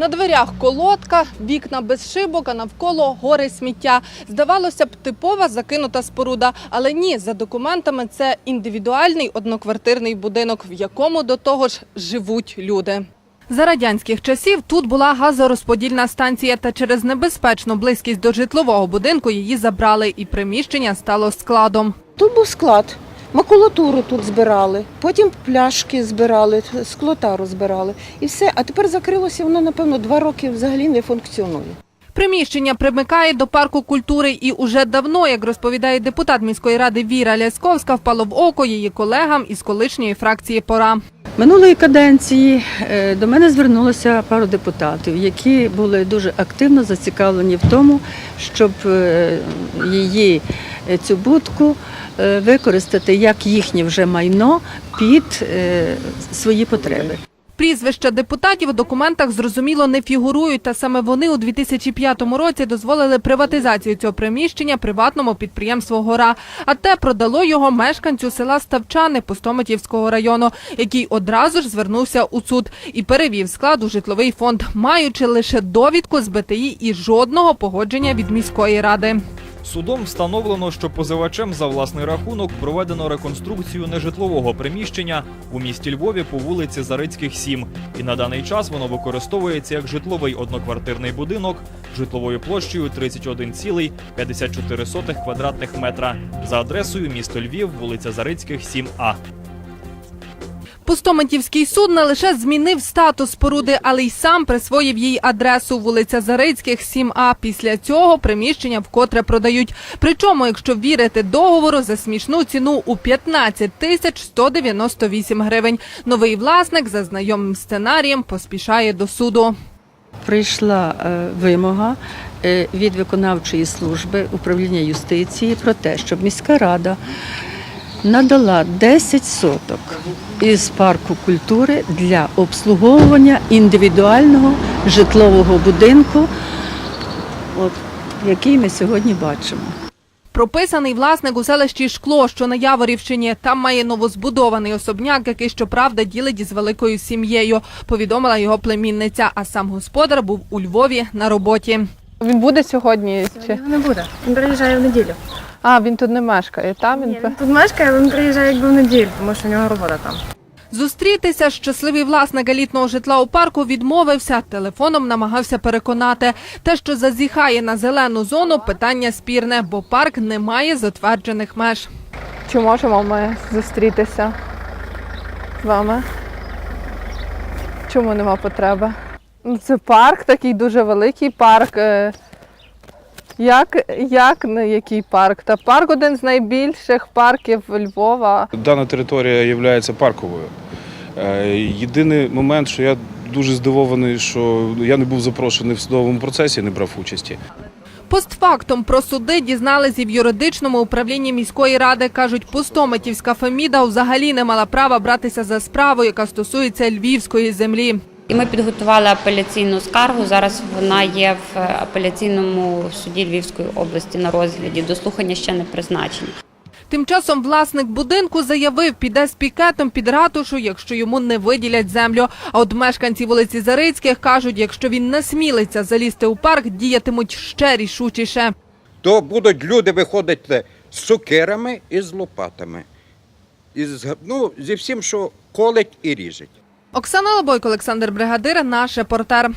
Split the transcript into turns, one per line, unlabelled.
На дверях колодка, вікна без шибок, а навколо гори сміття. Здавалося б, типова закинута споруда, але ні, за документами це індивідуальний одноквартирний будинок, в якому до того ж живуть люди. За радянських часів тут була газорозподільна станція, та через небезпечну близькість до житлового будинку її забрали, і приміщення стало складом.
Тут був склад. Макулатуру тут збирали, потім пляшки збирали, склотару збирали. І все. А тепер закрилося воно, напевно, два роки взагалі не функціонує.
Приміщення примикає до парку культури і уже давно, як розповідає депутат міської ради Віра Лясковська, впало в око її колегам із колишньої фракції Пора.
Минулої каденції е, до мене звернулося пару депутатів, які були дуже активно зацікавлені в тому, щоб е, її е, цю будку використати як їхнє вже майно під свої потреби.
Прізвища депутатів у документах зрозуміло не фігурують, та саме вони у 2005 році дозволили приватизацію цього приміщення приватному підприємству Гора. А те продало його мешканцю села Ставчани Пустомитівського району, який одразу ж звернувся у суд і перевів склад у житловий фонд, маючи лише довідку з БТІ і жодного погодження від міської ради.
Судом встановлено, що позивачем за власний рахунок проведено реконструкцію нежитлового приміщення у місті Львові по вулиці Зарицьких 7. І на даний час воно використовується як житловий одноквартирний будинок житловою площею 31,54 квадратних метра за адресою місто Львів, вулиця Зарицьких 7А.
Пустомитівський суд не лише змінив статус споруди, але й сам присвоїв їй адресу вулиця Зарицьких, 7А. Після цього приміщення вкотре продають. Причому, якщо вірити договору, за смішну ціну у 15 тисяч 198 гривень. Новий власник за знайомим сценарієм поспішає до суду.
Прийшла е, вимога е, від виконавчої служби управління юстиції про те, щоб міська рада надала 10 соток із парку культури для обслуговування індивідуального житлового будинку, от, який ми сьогодні бачимо.
Прописаний власник у селищі Шкло, що на Яворівщині. Там має новозбудований особняк, який, щоправда, ділить із великою сім'єю, повідомила його племінниця. А сам господар був у Львові на роботі. Він буде сьогодні?
Його не буде. Він приїжджає в неділю.
А, він тут не мешкає. Там
Ні, він тут мешкає, але він приїжджає якби в неділю, тому що у нього робота там.
Зустрітися щасливий власник елітного житла у парку відмовився. Телефоном намагався переконати. Те, що зазіхає на зелену зону, питання спірне, бо парк не має затверджених меж. Чи можемо ми зустрітися з вами? Чому нема потреби? Це парк, такий дуже великий парк. Як, як не який парк? Та парк один з найбільших парків Львова.
Дана територія є парковою. Е, Єдиний момент, що я дуже здивований, що я не був запрошений в судовому процесі, не брав участі.
Постфактом про суди дізналися і в юридичному управлінні міської ради. Кажуть, пустомитівська Феміда взагалі не мала права братися за справу, яка стосується львівської землі.
І ми підготували апеляційну скаргу. Зараз вона є в апеляційному суді Львівської області на розгляді. До слухання ще не призначені.
Тим часом власник будинку заявив, піде з пікетом під ратушу, якщо йому не виділять землю. А от мешканці вулиці Зарицьких кажуть, якщо він насмілиться залізти у парк, діятимуть ще рішучіше.
то будуть люди виходити з сокирами і з лопатами. І з, ну, зі всім, що колить і ріжить.
Оксана Лобойко, Олександр Бригадир, наш репортер.